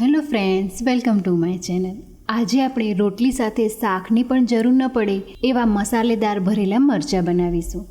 Hello friends, welcome to my channel. આજે આપણે રોટલી સાથે શાકની પણ જરૂર ન પડે એવા મસાલેદાર ભરેલા મરચાં બનાવીશું.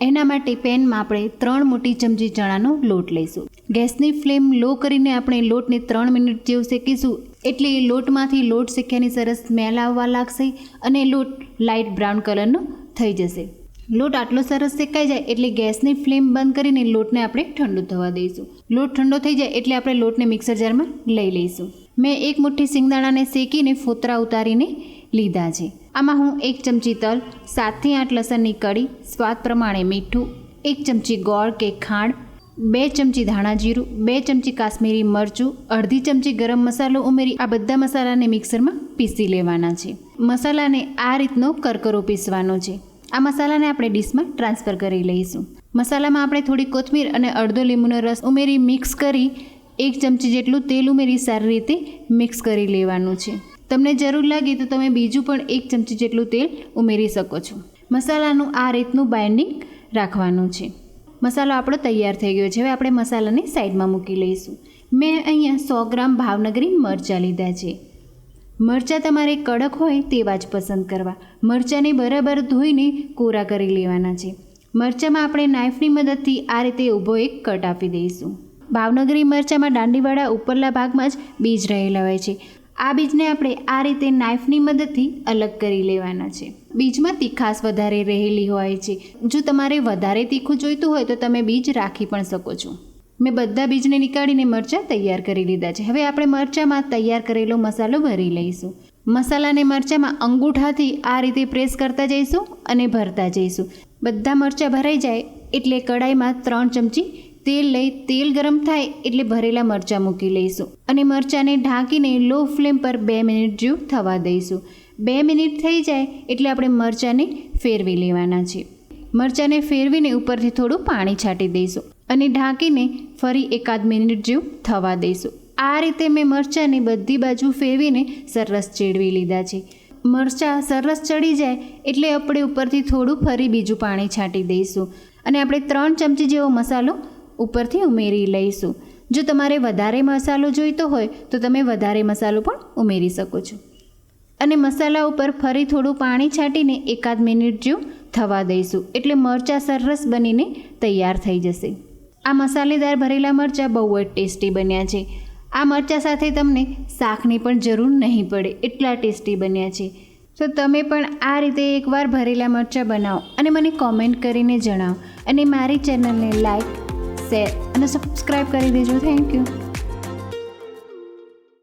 એના માટે પેનમાં આપણે ત્રણ મોટી ચમચી ચણાનો લોટ લઈશું. ગેસની ફ્લેમ લો કરીને આપણે લોટને ત્રણ મિનિટ જેવું શેકીશું. એટલે એ લોટમાંથી લોટ શેક્યાની સરસ સ્મેલ આવવા લાગશે અને લોટ લાઇટ બ્રાઉન કલરનો થઈ જશે. લોટ આટલો સરસ શેકાઈ જાય એટલે ગેસની ફ્લેમ બંધ કરીને લોટને આપણે ઠંડુ થવા દઈશું. લોટ ઠંડો થઈ જાય એટલે આપણે લોટને મિક્સર જારમાં લઈ લઈશું. મેં એક મુઠ્ઠી સિંગદાણાને શેકીને ફોતરા ઉતારીને લીધા છે. આમાં હું એક ચમચી તલ સાતથી આઠ લસણની કળી, સ્વાદ પ્રમાણે મીઠું, એક ચમચી ગોળ કે ખાંડ, બે ચમચી ધાણા જીરું, બે ચમચી કાશ્મીરી મરચું, અડધી ચમચી ગરમ મસાલો ઉમેરી આ બધા મસાલાને મિક્સરમાં પીસી લેવાના છે. મસાલાને આ રીતનો કરકરો પીસવાનો છે. આ મસાલાને આપણે ડીશમાં ટ્રાન્સફર કરી લઈશું. મસાલામાં આપણે થોડી કોથમીર અને અડધો લીંબુનો રસ ઉમેરી મિક્સ કરી એક ચમચી જેટલું તેલ ઉમેરી સારી રીતે મિક્સ કરી લેવાનું છે. તમને જરૂર લાગે તો તમે બીજું પણ એક ચમચી જેટલું તેલ ઉમેરી શકો છો. મસાલાનું આ રીતનું બાઇન્ડિંગ રાખવાનું છે. મસાલો આપણો તૈયાર થઈ ગયો છે. હવે આપણે મસાલાને સાઈડમાં મૂકી લઈશું. મેં અહીંયા સો ગ્રામ ભાવનગરી મરચાં લીધા છે. મરચાં તમારે કડક હોય તેવા જ પસંદ કરવા. મરચાંને બરાબર ધોઈને કોરા કરી લેવાના છે. મરચાંમાં આપણે નાઇફની મદદથી આ રીતે ઊભો એક કટ આપી દઈશું. ભાવનગરી મરચાંમાં દાંડીવાળા ઉપરલા ભાગમાં જ બીજ રહેલા હોય છે. આ બીજને આપણે આ રીતે નાઇફની મદદથી અલગ કરી લેવાના છે. બીજમાં તીખાશ વધારે રહેલી હોય છે. જો તમારે વધારે તીખું જોઈતું હોય તો તમે બીજ રાખી પણ શકો છો. મેં બધા બીજને નીકાળીને મરચાં તૈયાર કરી લીધા છે. હવે આપણે મરચાંમાં તૈયાર કરેલો મસાલો ભરી લઈશું. મસાલાને મરચાંમાં અંગૂઠાથી આ રીતે પ્રેસ કરતા જઈશું અને ભરતા જઈશું. બધા મરચાં ભરાઈ જાય એટલે કડાઈમાં ત્રણ ચમચી તેલ લઈ તેલ ગરમ થાય એટલે ભરેલા મરચાં મૂકી લઈશું. અને મરચાંને ઢાંકીને લો ફ્લેમ પર બે મિનિટ જેવું થવા દઈશું. બે મિનિટ થઈ જાય એટલે આપણે મરચાંને ફેરવી લેવાના છે મરચાંને ફેરવીને ઉપરથી થોડું પાણી છાંટી દઈશું. અને ઢાંકીને ફરી એકાદ મિનિટ જેવું થવા દઈશું. આ રીતે મેં મરચાંને બધી બાજુ ફેરવીને સરસ ચેડવી લીધા છે. મરચાં સરસ ચડી જાય એટલે આપણે ઉપરથી થોડું ફરી બીજું પાણી છાંટી દઈશું અને આપણે ત્રણ ચમચી જેવો મસાલો ઉપરથી ઉમેરી લઈશું. જો તમારે વધારે મસાલો જોઈતો હોય તો તમે વધારે મસાલો પણ ઉમેરી શકો છો. અને મસાલા ઉપર ફરી થોડું પાણી છાંટીને એકાદ મિનિટ જેવું થવા દઈશું એટલે મરચાં સરસ બનીને તૈયાર થઈ જશે. આ મસાલેદાર ભરેલા મરચાં બહુ જ ટેસ્ટી બન્યા છે. આ મરચાં સાથે તમને શાકની પણ જરૂર નહીં પડે એટલા ટેસ્ટી બન્યા છે. તો તમે પણ આ રીતે એકવાર ભરેલા મરચાં બનાવો અને મને કોમેન્ટ કરીને જણાવો. અને મારી ચેનલને લાઈક, શેર અને સબસ્ક્રાઈબ કરી દેજો. Thank you.